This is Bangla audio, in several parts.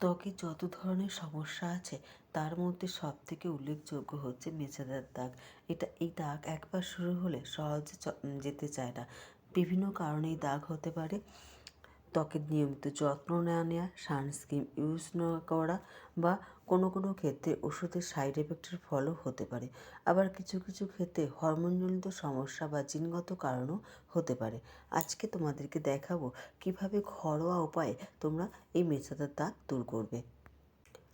ত্বকে যত ধরনের সমস্যা আছে, তার মধ্যে সব থেকে উল্লেখযোগ্য হচ্ছে মেজাদার দাগ। এটা, এই দাগ একবার শুরু হলে সহজে যেতে চায় না। বিভিন্ন কারণেই দাগ হতে পারে। ত্বকের নিয়মিত যত্ন না নেওয়া সানস্ক্রিন ইউজ না করা বা কোনো কোনো ক্ষেত্রে ওষুধের সাইড এফেক্টের ফলও হতে পারে। আবার কিছু কিছু ক্ষেত্রে হরমোনজনিত সমস্যা বা জিনগত কারণও হতে পারে। আজকে তোমাদেরকে দেখাবো কীভাবে ঘরোয়া উপায়ে তোমরা এই মেচাদার দাগ দূর করবে।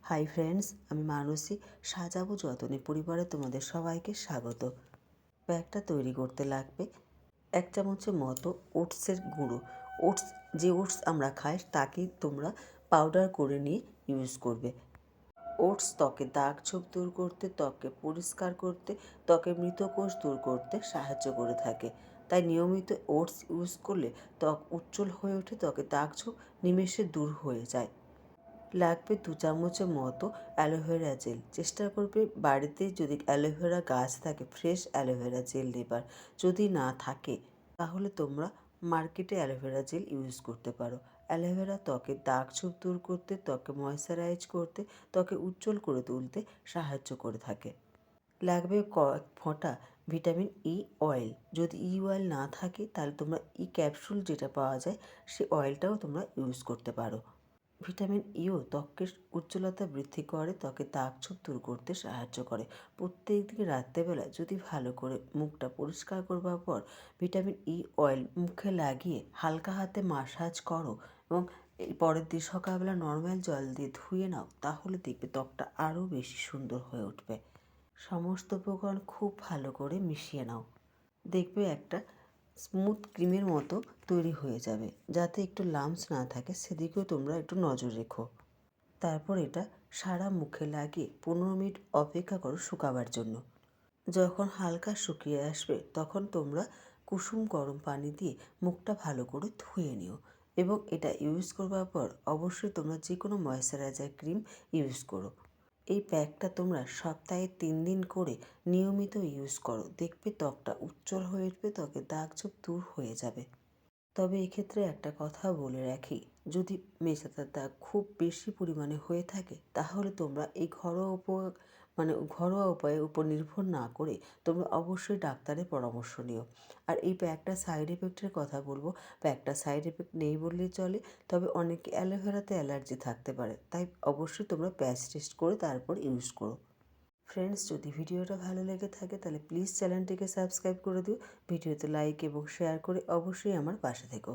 হাই ফ্রেন্ডস, আমি মানসী, সাজাবো যতনে পরিবারে তোমাদের সবাইকে স্বাগত। প্যাকটা তৈরি করতে লাগবে এক চামচের মতো ওটসের গুঁড়ো। ওটস, যে ওটস আমরা খাই তাকে তোমরা পাউডার করে নিয়ে ইউজ করবে। ওটস ত্বকে দাগ ছোপ দূর করতে, ত্বককে পরিষ্কার করতে, ত্বকে মৃত কোষ দূর করতে সাহায্য করে থাকে। তাই নিয়মিত ওটস ইউজ করলে ত্বক উজ্জ্বল হয়ে ওঠে, ত্বকে দাগ ছোপ নিমেষে দূর হয়ে যায়। লাগবে দু চামচের মতো অ্যালোভেরা জেল। চেষ্টা করবে বাড়িতে যদি অ্যালোভেরা গাছ থাকে, ফ্রেশ অ্যালোভেরা জেল নেবার যদি না থাকে, তাহলে তোমরা মার্কেটে অ্যালোভেরা জেল ইউজ করতে পারো। অ্যালোভেরা ত্বকে দাগ ছোপ দূর করতে ত্বকে ময়শ্চারাইজ করতে ত্বকে উজ্জ্বল করে তুলতে সাহায্য করে থাকে। লাগবে ক ফোঁটা ভিটামিন ই অয়েল যদি ই অয়েল না থাকে, তাহলে তোমরা ই ক্যাপসুল যেটা পাওয়া যায়, সে অয়েলটাও তোমরা ইউজ করতে পারো। ভিটামিন ইও ত্বকের উজ্জ্বলতা বৃদ্ধি করে, ত্বকে দাগ ছোপ দূর করতে সাহায্য করে। প্রত্যেক দিন রাত্রেবেলা যদি ভালো করে মুখটা পরিষ্কার করবার পর ভিটামিন ই অয়েল মুখে লাগিয়ে হালকা হাতে মাসাজ করো এবং পরের দিন সকালবেলা নর্মাল জল দিয়ে ধুয়ে নাও, তাহলে দেখবে ত্বকটা আরও বেশি সুন্দর হয়ে উঠবে। সমস্ত উপকরণ খুব ভালো করে মিশিয়ে নাও। দেখবে একটা স্মুথ ক্রিমের মতো তৈরি হয়ে যাবে, যাতে একটু লামস না থাকে। সেদিকেও তোমরা একটু নজর রেখো। তারপর এটা সারা মুখে লাগিয়ে পনেরো মিনিট অপেক্ষা করো শুকাবার জন্য। যখন হালকা শুকিয়ে আসবে, তখন তোমরা কুসুম গরম পানি দিয়ে মুখটা ভালো করে ধুয়ে নিও এবং এটা ইউজ করবার পর অবশ্যই তোমরা যে কোনো ময়শ্চারাইজার ক্রিম ইউজ করো। এই প্যাকটা তোমরা সপ্তাহে তিন দিন করে নিয়মিত ইউজ করো। দেখবে ত্বকটা উজ্জ্বল হয়ে উঠবে, ত্বকে দাগ ছোপ দূর হয়ে যাবে। তবে এক্ষেত্রে একটা কথা বলে রাখি, যদি মেচাতার দাগ খুব বেশি পরিমাণে হয়ে থাকে, তাহলে তোমরা এই ঘরোয়া উপ মানে ঘরোয়া উপায়ের উপর নির্ভর না করে তোমরা অবশ্যই ডাক্তারের পরামর্শ নিও। আর এই প্যাকটা সাইড এফেক্টের কথা বলব। প্যাকটা সাইড এফেক্ট নেই বললেই চলে, তবে অনেকে অ্যালোভেরাতে অ্যালার্জি থাকতে পারে। তাই অবশ্যই তোমরা প্যাচ টেস্ট করে তারপর ইউজ করো। ফ্রেন্ডস যদি ভিডিওটা ভালো লেগে থাকে, তাহলে প্লিজ চ্যানেলটিকে সাবস্ক্রাইব করে দিও। ভিডিওতে লাইক এবং শেয়ার করে অবশ্যই আমার পাশে থেকো।